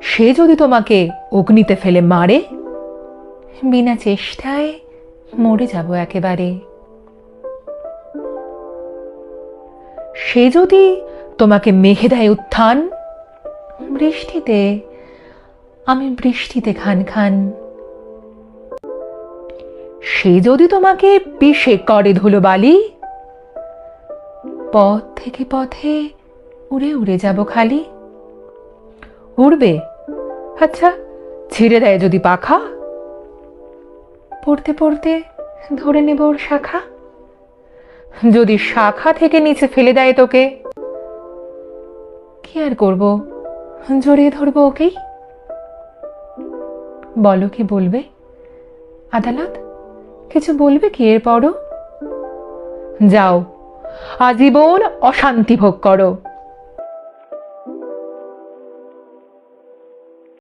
সে যদি তোমাকে অগ্নিতে ফেলে মারে, বিনা চেষ্টায় মরে যাব একেবারে। সে যদি তোমাকে মেঘে দেয় উত্থান, বৃষ্টিতে, আমি বৃষ্টিতে খান খান। সে যদি তোমাকে পিষে করে ধুলো বালি, পথ থেকে পথে উড়ে উড়ে যাব খালি। উড়বে? আচ্ছা ছিঁড়ে দেয় যদি পাখা? পড়তে পড়তে ধরে নেব ওর শাখা। যদি শাখা থেকে নিচে ফেলে দেয় তোকে, কি আর করব? জড়িয়ে ধরবো ওকেই? বলো কি বলবে? আদালত, কিছু বলবে কি এরপরও? যাও, আজীবন অশান্তি ভোগ করো।